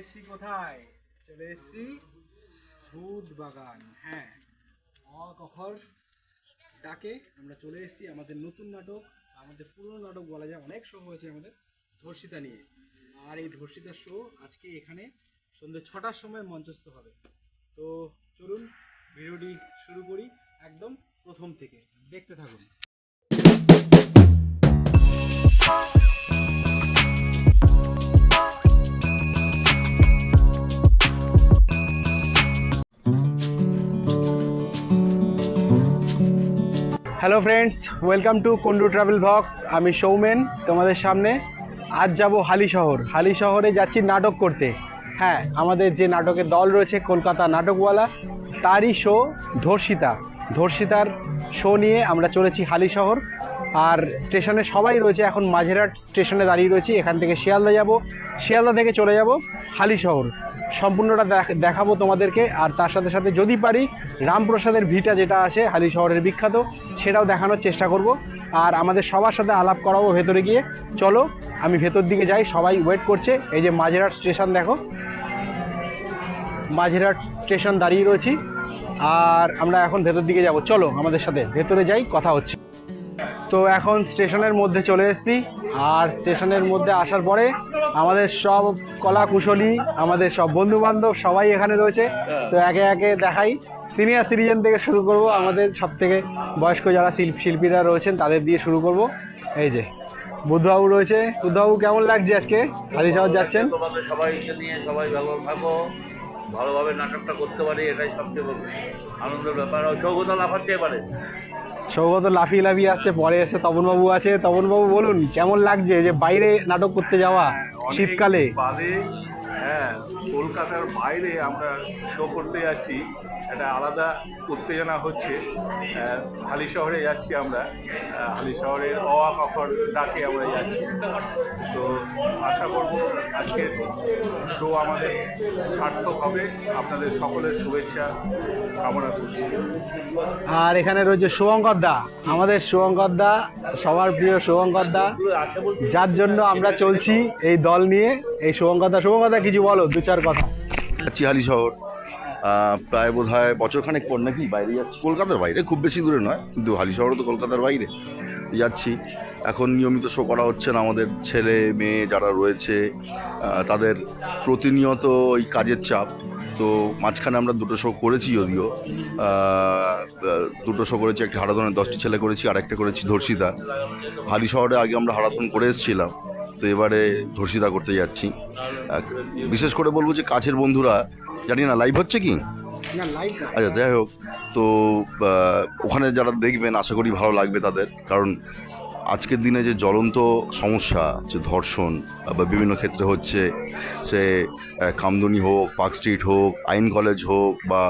এসেছি কোথায়? চলে এসেছি দুধ বাগান হ্যাঁ। অকখর ডাকে, আমরা চলে এসেছি আমাদের নতুন নাটক, আমাদের পুরনো নাটক বলা যায়, অনেক শো হয়েছে আমাদের ধর্ষিতা নিয়ে। আর এই ধর্ষিতার শো আজকে এখানে সন্ধ্যে ছটার সময় মঞ্চস্থ হবে। তো চলুন, ভিডিওটি শুরু করি একদম প্রথম থেকে। দেখতে থাকুন। Hello friends welcome to Kundu travel vlogs আমি সৌমেন, তোমাদের সামনে। আজ যাব হালি শহর। হালি শহরে যাচ্ছি নাটক করতে। হ্যাঁ আমাদের যে নাটকের দল রয়েছে, কলকাতা নাটকওয়ালা, তারই শো ধর্ষিতা। ধর্ষিতার শো নিয়ে আমরা চলেছি হালি শহর। আর স্টেশনে সবাই রয়েছে, এখন মাঝেরহাট স্টেশনে দাঁড়িয়ে রয়েছি। এখান থেকে শিয়ালদা যাব। শিয়ালদা থেকে চলে যাব হালি শহর। সম্পূর্ণটা দেখ- দেখাবো তোমাদেরকে। আর তার সাথে সাথে যদি পারি, রামপ্রসাদের ভিটা যেটা আছে, হালি শহরের বিখ্যাত, সেটাও দেখানোর চেষ্টা করব। আর আমাদের সবার সাথে আলাপ করাবো ভেতরে গিয়ে। চলো, আমি ভেতর দিকে যাই, সবাই ওয়েট করছে। এই যে মাঝেরহাট স্টেশন দেখো। মাঝেরহাট স্টেশন দাঁড়িয়ে রয়েছি। আর আমরা এখন ভেতর দিকে যাব। চলো, আমাদের সাথে ভেতরে যাই, কথা হচ্ছে। তো এখন স্টেশনের মধ্যে চলে এসেছি। আর স্টেশনের মধ্যে আসার পরে আমাদের সব কলা কুশলী আমাদের সব বন্ধু বান্ধব সবাই এখানে রয়েছে। তো একে একে দেখাই। সিনিয়র সিটিজেন থেকে শুরু করব। আমাদের সব থেকে বয়স্ক যারা শিল্প শিল্পীরা রয়েছেন তাদের দিয়ে শুরু করব। এই যে বুদ্ধবাবু রয়েছে। বুদ্ধবাবু কেমন লাগছে আজকে? শহর যাচ্ছেন? তোমাদের সবাইকে নিয়ে সবাই ভালো থাকো। ভালোভাবে নাটকটা করতে পারি এটাই সবচেয়ে বড় আনন্দের ব্যাপার। চৌকতা লাফাচ্ছে এবারে সৌগত লাফিয়ে লাফিয়ে আসছে পরে এসে তপনবাবু আছে। তপনবাবু বলুন কেমন লাগছে যে বাইরে নাটক করতে যাওয়া শীতকালে? বাদে হ্যাঁ কলকাতার বাইরে আমরা শো করতে যাচ্ছি। একটা আলাদা উত্তেজনা হচ্ছে। হালি শহরে যাচ্ছি আমরা। হালি শহরের অওয়া কফর ডাকে আমরা যাচ্ছি। তো আশা করব আজকের শো আমাদের সার্থক হবে। আপনাদের সকলের শুভেচ্ছা কামনা করছি। আর এখানে রয়েছে শুভঙ্কর দা। আমাদের শুভঙ্কর দা সবার প্রিয় শুভঙ্কর দা। যার জন্য আমরা চলছি এই দল নিয়ে। এই শুভঙ্কর দা শুভঙ্কর দা কিছু বলো দু চার কথা। চিহালি শহর। প্রায় বোধ হয় বছরখানেক পর নাকি বাইরে যাচ্ছি। কলকাতার বাইরে, খুব বেশি দূরে নয়, কিন্তু হালি শহরও তো কলকাতার বাইরে যাচ্ছি। এখন নিয়মিত শো করা হচ্ছে না আমাদের ছেলে, মেয়ে যারা রয়েছে তাদের প্রতিনিয়ত ওই কাজের চাপ। তো মাঝখানে আমরা দুটো শো করেছি যদিও। দুটো শো করেছি, একটা হারাধনের দশটি ছেলে করেছি আর একটা করেছি ধর্ষিতা। হালি শহরে আগে আমরা হারাধন করে এসেছিলাম, তো এবারে ধর্ষিতা করতে যাচ্ছি। বিশেষ করে বলব যে কাছের বন্ধুরা জানি না লাইভ হচ্ছে কি? লাইভ আচ্ছা যাই হোক। তো ওখানে যারা দেখবেন আশা করি ভালো লাগবে তাদের। কারণ আজকের দিনে যে জ্বলন্ত সমস্যা যে ধর্ষণ বা বিভিন্ন ক্ষেত্রে হচ্ছে সে কামদুনি হোক পার্ক স্ট্রিট হোক আইন কলেজ হোক বা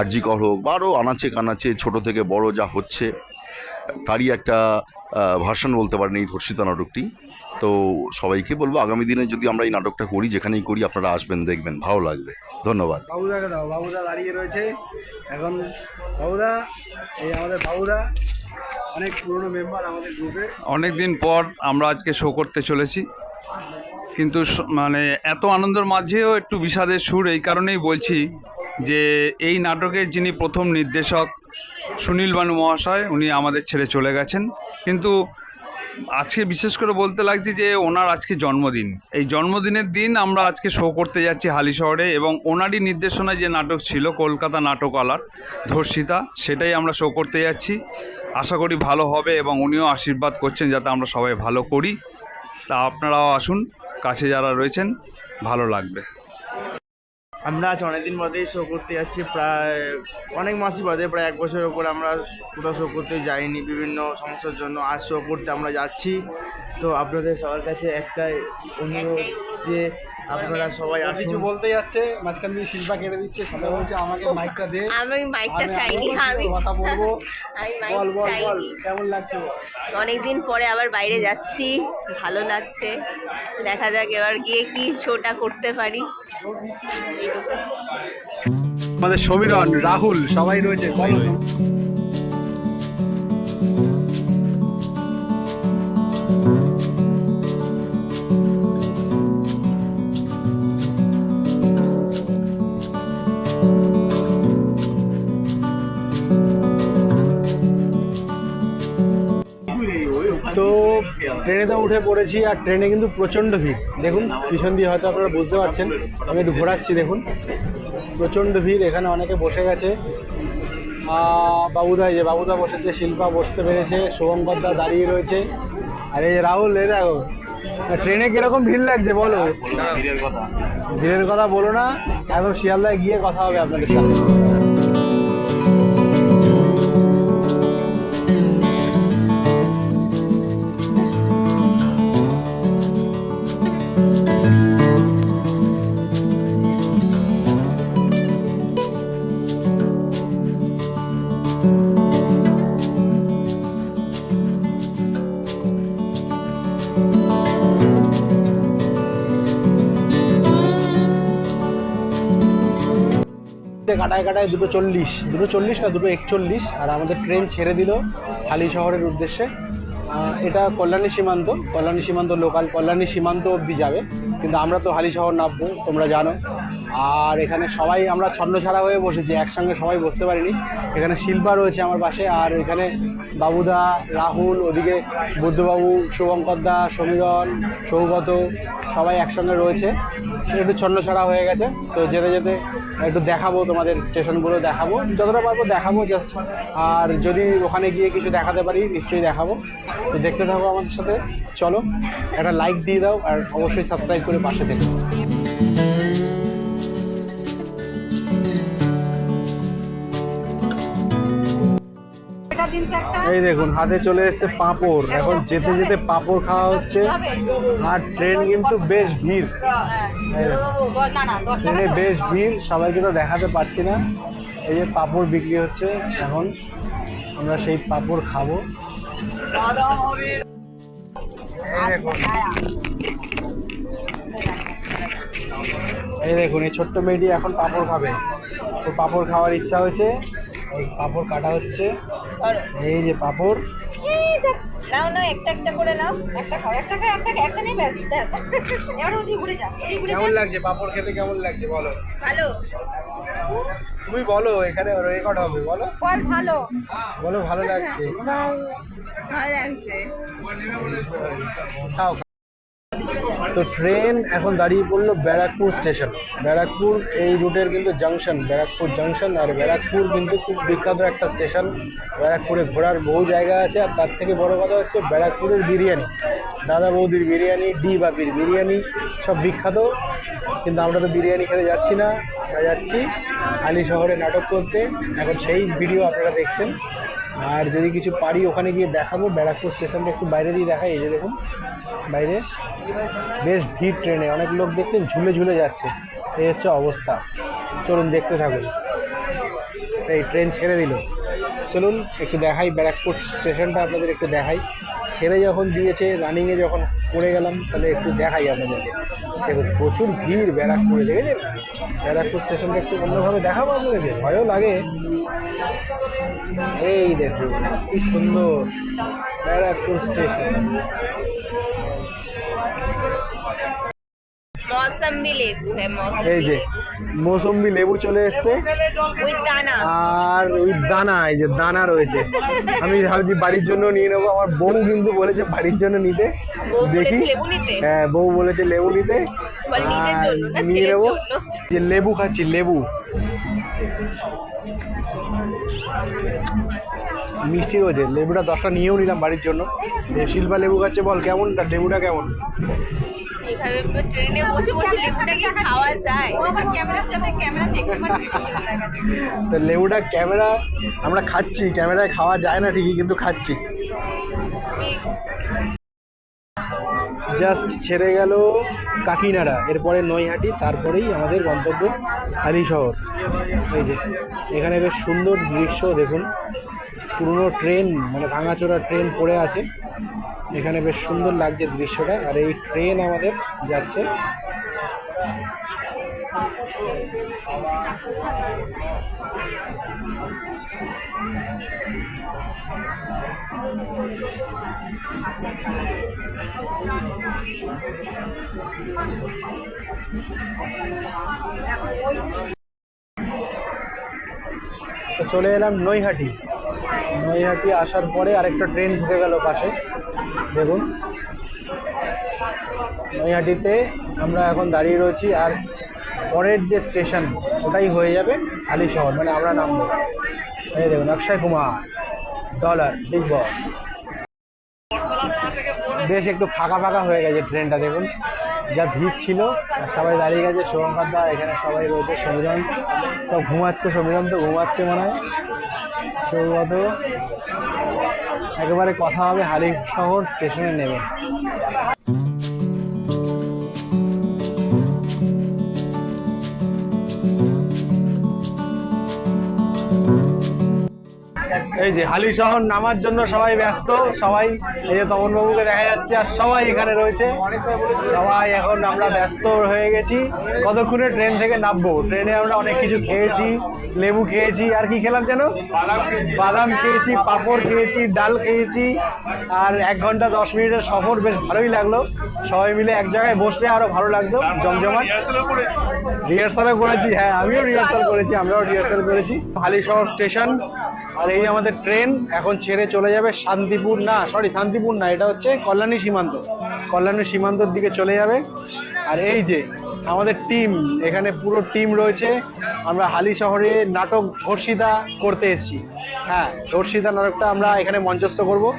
আরজিকর হোক বা আরও আনাচে কানাচে ছোট থেকে বড় যা হচ্ছে তারই একটা ভার্সন বলতে পারেন এই ধর্ষিতা নাটকটি। তো সবাইকে বলব আগামী দিনে যদি আমরা এই নাটকটা করি যেখানেই করি আপনারা আসবেন দেখবেন ভালো লাগবে। ধন্যবাদ। বাবুদাকে দাও বাবুদা দাঁড়িয়ে রয়েছে। এখন বাবুদা এই আমাদের বাবুদা অনেক পুরনো মেম্বার আমাদের গ্রুপের অনেক দিন পর আমরা আজকে শো করতে চলেছি। কিন্তু মানে এত আনন্দের মাঝেও একটু বিষাদের সুর এই কারণেই বলছি যে এই নাটকের যিনি প্রথম নির্দেশক সুনীল বানু মহাশয় উনি আমাদের ছেড়ে চলে গেছেন। কিন্তু আজকে বিশেষ করে বলতে লাগছে যে ওনার আজকে জন্মদিন। এই জন্মদিনের দিন আমরা আজকে শো করতে যাচ্ছি হালি শহরে এবং ওনারই নির্দেশনায় যে নাটক ছিল কলকাতা নাটক আলার ধর্ষিতা, সেটাই আমরা শো করতে যাচ্ছি। আশা করি ভালো হবে এবং উনিও আশীর্বাদ করছেন যাতে আমরা সবাই ভালো করি। তা আপনারাও আসুন, কাছে যারা রয়েছেন, ভালো লাগবে। আমরা আজ অনেকদিন বাদেই শো করতে যাচ্ছি প্রায় অনেক মাসই বাদে প্রায় এক বছরের উপর আমরা কোথাও শো করতে যাইনি বিভিন্ন সমস্যার জন্য আজ শো করতে আমরা যাচ্ছি। তো আপনাদের সবার কাছে একটাই অনুরোধ যে আপনারা সবাই ও কিছু বলতে যাচ্ছে মাঝখান দিয়ে শিল্পা কেটে দিচ্ছে সবাই বলছে আমাকে মাইকটা দে। আমি মাইকটা চাইনি আমি কথা বলব। আমি মাইক বল বল চাইনি কেমন লাগছে অনেকদিন পরে আবার বাইরে যাচ্ছি ভালো লাগছে। দেখা যাক এবার গিয়ে কি শোটা করতে পারি। আমাদের সমীরণ রাহুল সবাই রয়েছে। বলো ট্রেনেতে উঠে পড়েছি আর ট্রেনে কিন্তু প্রচণ্ড ভিড়। দেখুন পিছন দিয়ে হয়তো আপনারা বুঝতে পারছেন আমি একটু ঘোরাচ্ছি দেখুন। প্রচণ্ড ভিড় এখানে অনেকে বসে গেছে। বাবুদা যে বাবুদা বসেছে শিল্পা বসতে পেরেছে শুভঙ্করদা দাঁড়িয়ে রয়েছে। আর এই রাহুল এ দেখো ট্রেনে কীরকম ভিড় লাগছে বলো? ভিড়ের কথা। বলো না একদম শিয়ালদায় গিয়ে কথা হবে আপনাদের সাথে কাটায় কাটায় দুটো চল্লিশ। দুটো চল্লিশ না, দুটো একচল্লিশ। আর আমাদের ট্রেন ছেড়ে দিল হালি শহরের উদ্দেশ্যে। এটা কল্যাণী সীমান্ত। কল্যাণী সীমান্ত লোকাল কল্যাণী সীমান্ত অব্দি যাবে। কিন্তু আমরা তো হালি শহর নামবো, তোমরা জানো। আর এখানে সবাই আমরা ছন্ন ছাড়া হয়ে বসেছি, একসঙ্গে সবাই বসতে পারিনি। এখানে শিল্পা রয়েছে আমার পাশে, আর এখানে বাবুদা, রাহুল, ওদিকে বুদ্ধবাবু শুভঙ্করদা সমীরণ, সৌগত, সবাই একসঙ্গে রয়েছে। একটু ছন্ন ছাড়া হয়ে গেছে, তো যেতে যেতে একটু দেখাবো তোমাদের স্টেশনগুলো, দেখাবো। যতটা পারব দেখাবো জাস্ট আর যদি ওখানে গিয়ে কিছু দেখাতে পারি, নিশ্চয়ই দেখাবো। তো দেখতে থাকো আমাদের সাথে। চলো, একটা লাইক দিয়ে দাও, আর অবশ্যই সাবস্ক্রাইব করে পাশে থেকো। এই দেখুন, হাতে চলে এসেছে পাঁপড়। এখন যেতে যেতে পাঁপড় খাওয়া হচ্ছে। আর ট্রেন কিন্তু বেশ ভিড়। ট্রেনে বেশ ভিড়, সবাইকে তো দেখাতে পারছি না। এই যে পাঁপড় বিক্রি হচ্ছে, এখন আমরা সেই পাঁপড় খাব। এই দেখুন, এই ছোট্ট মেয়েটি এখন পাঁপড় খাবে। তো পাঁপড় খাওয়ার ইচ্ছা হয়েছে। এই পাঁপড় কাটা হচ্ছে। এই যে পাপড়। নাও না একটা একটা করে নাও। একটা খাও একটা খাও একটা একটা নেই ব্যাস। এবার ওদিকে ঘুরে যা ওদিকে ঘুরে যা। কেমন লাগছে? পাঁপড় খেতে কেমন লাগছে বলো? ভালো। তুমি বলো এখানে রেকর্ড হবে বলো। বল ভালো। বলো ভালো লাগছে। ভালো লাগছে। খাও তো ট্রেন এখন দাঁড়িয়ে পড়ল ব্যারাকপুর স্টেশন ব্যারাকপুর এই রুটের কিন্তু জাংশন ব্যারাকপুর জাংশন আর ব্যারাকপুর কিন্তু খুব বিখ্যাত একটা স্টেশন ব্যারাকপুরে ঘোরার বহু জায়গা আছে আর তার থেকে বড় কথা হচ্ছে ব্যারাকপুরের বিরিয়ানি। দাদা বৌদির বিরিয়ানি, ডি বাপির বিরিয়ানি সব বিখ্যাত। কিন্তু আমরা তো বিরিয়ানি খেতে যাচ্ছি না, আমরা যাচ্ছি আলি শহরে নাটক করতে। এখন সেই ভিডিও আপনারা দেখছেন। আর যদি কিছু পারি, ওখানে গিয়ে দেখাবো। ব্যারাকপুর স্টেশনটা একটু বাইরে দিয়ে দেখাই। এই যে দেখুন, বাইরে। বেশ ভিড় ট্রেনে। অনেক লোক দেখছেন, ঝুলে ঝুলে যাচ্ছে। এই হচ্ছে অবস্থা। চলুন দেখতে থাকুন। এই ট্রেন ছেড়ে দিল। চলুন, একটু দেখাই ব্যারাকপুর স্টেশনটা আপনাদের একটু দেখাই। ছেড়ে যখন দিয়েছে রানিংয়ে যখন পড়ে গেলাম, তাহলে একটু দেখাই আপনাদেরকে। দেখুন, প্রচুর ভিড় ব্যারাকপুরে, দেখেছেন? ব্যারাকপুর স্টেশনটা একটু অন্যভাবে দেখাবো আপনাদেরকে। ভয়ও লাগে। এই দেখুন, কি সুন্দর ব্যারাকপুর স্টেশন। মৌসম্বি লেবু হ্যাঁ এই যে মৌসম্বি লেবু চলে এসছে। আর ওই দানা এই যে দানা রয়েছে। আমি ভাবছি বাড়ির জন্য নিয়ে নেব। আমার বউ কিন্তু বলেছে বাড়ির জন্য নিতে। দেখি। হ্যাঁ বউ বলেছে লেবু নিতে। নিয়ে নেব। যে লেবু খাচ্ছি লেবু। মিষ্টি রয়েছে। লেবুটা দশটা নিয়েও নিলাম বাড়ির জন্য। শিল্পা লেবু খাচ্ছে বল কেমনটা? লেবুটা কেমন? এইভাবে তো ট্রেনে বসে বসে লেবুটা কি খাওয়া যায়? ক্যামেরার সাথে ক্যামেরা দেখতে তো লেবুটা ক্যামেরা আমরা খাচ্ছি ক্যামেরায় খাওয়া যায় না ঠিকই কিন্তু খাচ্ছি। জাস্ট ছেড়ে গেল কাকিনাড়া এরপরে নৈহাটি তারপরেই আমাদের গন্তব্য হালি শহর। এই যে এখানে বেশ সুন্দর দৃশ্য দেখুন। পুরনো ট্রেন মানে ভাঙাচোরা ট্রেন পড়ে আছে। এখানে বেশ সুন্দর লাগছে দৃশ্যটা। আর এই ট্রেন আমাদের যাচ্ছে। চলে এলাম নৈহাটি। নৈহাটি আসার পরে আরেকটা ট্রেন ঢুকে গেল পাশে। দেখুন। নৈহাটিতে আমরা এখন দাঁড়িয়ে রয়েছি আর পরের যে স্টেশন, ওটাই হয়ে যাবে হালি শহর মানে আমরা নামবো। এই দেখুন, Akshay Kumar, dollar, big boss. বেশ একটু ফাঁকা ফাঁকা হয়ে গেছে ট্রেনটা, দেখুন। যা ভিড় ছিল সবাই দাঁড়িয়ে গেছে, শুভঙ্কর দা এখানে সবাই রয়েছে সমীরণ তো ঘুমাচ্ছে সমীরণ তো ঘুমাচ্ছে মনে হয়। সৌগত একেবারে কথা হবে হালিশহর স্টেশনে নেবে এই যে হালি শহর নামার জন্য সবাই ব্যস্ত সবাই এই যে তপন বাবুকে দেখা যাচ্ছে আর সবাই এখানে রয়েছে। সবাই এখন আমরা ব্যস্ত হয়ে গেছি। কতক্ষণে ট্রেন থেকে নামবো? ট্রেনে আমরা অনেক কিছু খেয়েছি লেবু খেয়েছি আর কি খেলাম যেন? বাদাম খেয়েছি। পাঁপড় খেয়েছি ডাল খেয়েছি আর এক ঘণ্টা দশ মিনিটের সফর বেশ ভালোই লাগল। সবাই মিলে এক জায়গায় বসলে আরও ভালো লাগতো জমজমাট। রিহার্সালও করেছি হ্যাঁ আমিও রিহার্সাল করেছি আমরাও রিহার্সাল করেছি। হালি শহর স্টেশন আর এই আমাদের ট্রেন এখন ছেড়ে চলে যাবে শান্তিপুর, না সরি শান্তিপুর না, এটা হচ্ছে কল্যাণী সীমান্ত। কল্যাণী সীমান্তর দিকে চলে যাবে। আর এই যে আমাদের টিম এখানে পুরো টিম রয়েছে। আমরা হালি শহরে নাটক ধর্ষিতা করতে এসেছি। হ্যাঁ ধর্ষিতা নাটকটা আমরা এখানে মঞ্চস্থ করব।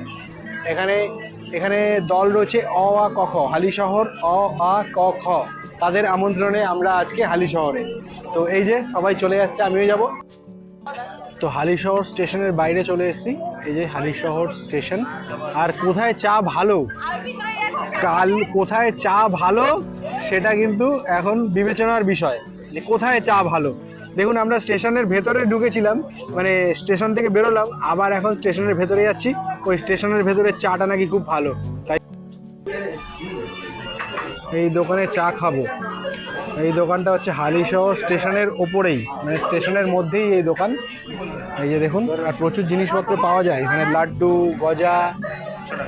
এখানে এখানে দল রয়েছে অ, আ, ক, খ, হালি শহর, অ, আ, ক, খ। তাদের আমন্ত্রণে আমরা আজকে হালি শহরে। তো এই যে সবাই চলে যাচ্ছে, আমিও যাব। তো হালিশহর স্টেশনের বাইরে চলে এসেছি। এই যে হালিশহর স্টেশন। আর কোথায় চা ভালো? কাল কোথায় চা ভালো? সেটা কিন্তু এখন বিবেচনার বিষয়। যে কোথায় চা ভালো? দেখুন, আমরা স্টেশনের ভেতরে ঢুকেছিলাম মানে স্টেশন থেকে বেরোলাম, আবার এখন স্টেশনের ভেতরে যাচ্ছি। ওই স্টেশনের ভেতরে চাটা নাকি খুব ভালো। তাই এই দোকানে চা খাব। এই দোকানটা হচ্ছে হালিসহ স্টেশনের ওপরেই মানে স্টেশনের মধ্যেই এই দোকান। এই যে দেখুন, আর প্রচুর জিনিসপত্র পাওয়া যায়। এখানে লাড্ডু, গজা,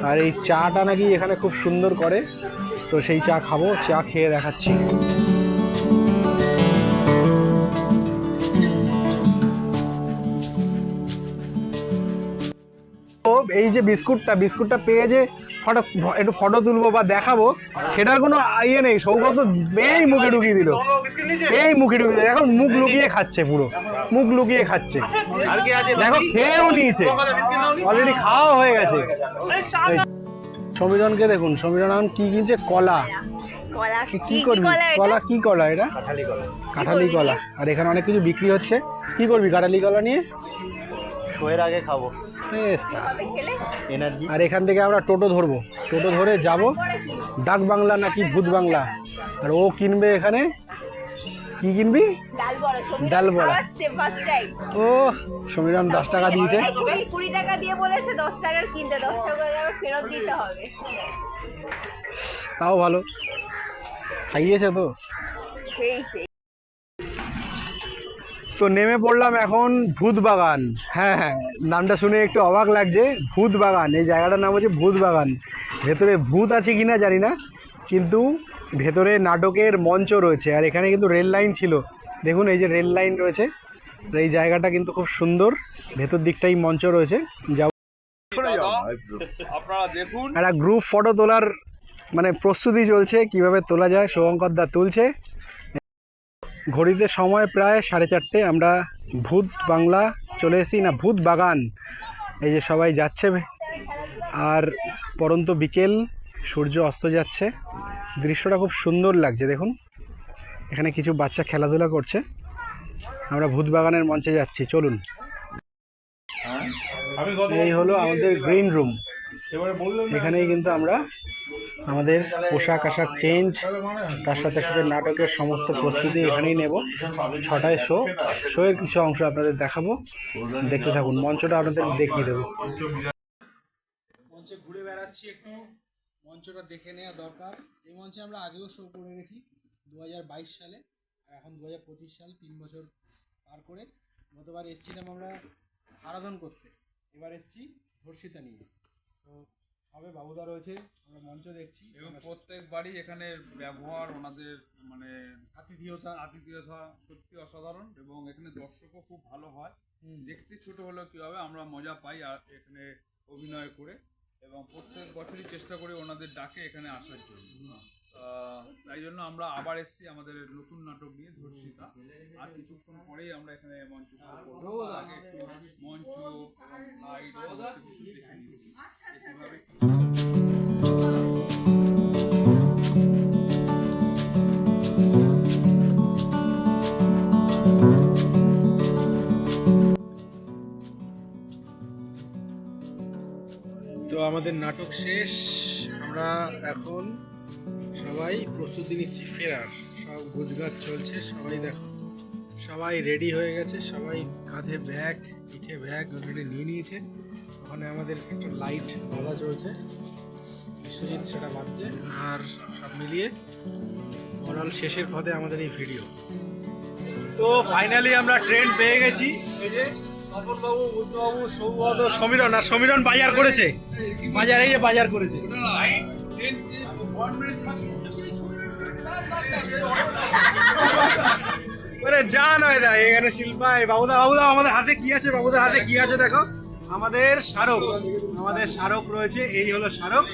আর এই চাটা নাকি এখানে খুব সুন্দর করে। তো সেই চা খাব, চা খেয়ে দেখাচ্ছি। এই যে বিস্কুটটা বিস্কুটটা পেয়ে যে ফটো একটু ফটো তুলবো বা দেখাবো সেটার কোনো ইয়ে নেই সৌগত এই মুখে ঢুকিয়ে দিল। এই মুখে ঢুকিয়ে দিল। এখন মুখ লুকিয়ে খাচ্ছে পুরো। মুখ লুকিয়ে খাচ্ছে। দেখো খেয়েও নিয়েছে। অলরেডি খাওয়া হয়ে গেছে। সমীরণকে দেখুন। সমীরণ এখন কি কিনছে? কলা। কলা কি- করবি? কলা কি কলা এটা? কাঁঠালি কলা। আর এখানে অনেক কিছু বিক্রি হচ্ছে। কি করবি কাঁঠালি কলা নিয়ে? শোয়ের আগে খাব। এনার্জি আর এখান থেকে আমরা টোটো ধরবো। টোটো ধরে যাব ডাক বাংলা নাকি ভূত বাংলা? আর ও কিনবে এখানে? কি কিনবি? ডাল বড়া। ও সমীরণ দশ টাকা দিয়েছে। কুড়ি টাকা দিয়ে বলেছে দশ টাকার কিনতে। দশ টাকা ফেরত দিতে হবে। তাও ভালো। খাইয়েছে তো? সেই সেই। তো নেমে পড়লাম এখন ভূত বাগান হ্যাঁ হ্যাঁ নামটা শুনে একটু অবাক লাগছে ভূত বাগান এই জায়গাটার নাম হচ্ছে ভূত বাগান ভেতরে ভূত আছে কিনা জানি না কিন্তু ভেতরে নাটকের মঞ্চ রয়েছে। আর এখানে কিন্তু রেল লাইন ছিল। দেখুন এই যে রেল লাইন রয়েছে। এই জায়গাটা কিন্তু খুব সুন্দর। ভেতর দিকটাই মঞ্চ রয়েছে। দেখুন। একটা গ্রুপ ফটো তোলার মানে প্রস্তুতি চলছে কীভাবে তোলা যায়। শুভঙ্কর দা তুলছে। ঘড়িতে সময় প্রায় সাড়ে চারটে, আমরা ভূত বাংলা চলে এসেছি। না, ভূত বাগান, এই যে সবাই যাচ্ছে। আর পরন্ত বিকেল, সূর্য অস্ত যাচ্ছে। দৃশ্যটা খুব সুন্দর লাগছে, দেখুন। এখানে কিছু বাচ্চা খেলাধুলা করছে। আমরা ভূত বাগানের মঞ্চে যাচ্ছি, চলুন। এই হলো আমাদের গ্রিন রুম এখানেই কিন্তু আমরা আমাদের পোশাক আশাক চেঞ্জ তার সাথে সাথে নাটকের সমস্ত প্রস্তুতি এখানেই নেব। ছটায় শো শোয়ের কিছু অংশ আপনাদের দেখাবো। দেখতে থাকুন মঞ্চটা আপনাদের দেখিয়ে দেবো। মঞ্চে ঘুরে বেড়াচ্ছি একটু মঞ্চটা দেখে নেওয়া দরকার। এই মঞ্চে আমরা আগেও শো করে গেছি দু হাজার বাইশ সালে আর এখন দু হাজার পঁচিশ সাল তিন বছর পার করে। গতবার এসেছিলাম আমরা আরাধন করতে। এবার এসেছি ধর্ষিতা নিয়ে। তো হবে বাবুদা রয়েছে আমরা মঞ্চ দেখছি। এবং প্রত্যেকবারই এখানে ব্যবহার ওনাদের মানে আতিথেয়তা আতিথেয়তা সত্যি অসাধারণ এবং এখানে দর্শকও খুব ভালো হয়। দেখতে ছোট হলেও কী হবে আমরা মজা পাই আর এখানে অভিনয় করে এবং প্রত্যেক বছরই চেষ্টা করি ওনাদের ডাকে এখানে আসার জন্য। তাই জন্য আমরা আবার এসেছি আমাদের নতুন নাটক নিয়ে ধর্ষিতা। আর কিছুক্ষণ পরেই আমরা এখানে মঞ্চ শুরু করব। তার আগে একটু মঞ্চ লাইট কিছু দেখে নিচ্ছি কীভাবে তো আমাদের নাটক শেষ। আমরা এখন সবাই প্রস্তুতি নিচ্ছি, ফেরার। সব গুজগাছ চলছে, সবাই দেখো। সবাই রেডি হয়ে গেছে, সবাই কাঁধে ব্যাগ পিঠে ব্যাগ অলরেডি নিয়ে নিয়েছে। ওখানে আমাদের একটা লাইট বাধা চলছে, বিশ্বজিৎ সেটা বাজছে, আর সব মিলিয়ে ওভারঅল শেষের পথে আমাদের এই ভিডিও তো ফাইনালি আমরা ট্রেন পেয়ে গেছি। সৌগত সমীরণ, আর সমীরণ বাজার করেছে। বাজার বাজার করেছে। ওরে যা নয় দা এখানে শিল্পাই বাবুদা বাবুদা, আমাদের হাতে কি আছে? বাবুদার হাতে কি আছে দেখো? আমাদের স্মারক আমাদের স্মারক রয়েছে, এই হলো স্মারক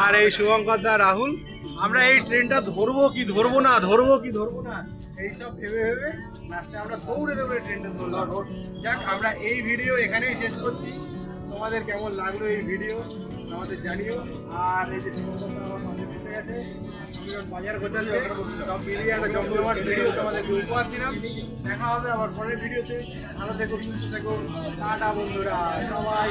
আর এই শুভঙ্কর দা রাহুল। আমরা এই ট্রেনটা ধরবো কি ধরবো না, ধরবো কি ধরবো না এইসব ভেবে ভেবে লাস্টে আমরা দৌড়ে দৌড়ে ট্রেনটা ধরলাম যাক, আমরা এই ভিডিও এখানেই শেষ করছি। তোমাদের কেমন লাগল এই ভিডিও? আমাদের জানিও। আর এই যে শুভঙ্কর আমার বসে গেছে। বাজার গোছাচ্ছে। সব মিলিয়ে একটা হবে আবার পরের ভিডিওতে। ভালো দেখো সুস্থ দেখো টাটা, বন্ধুরা। সবাই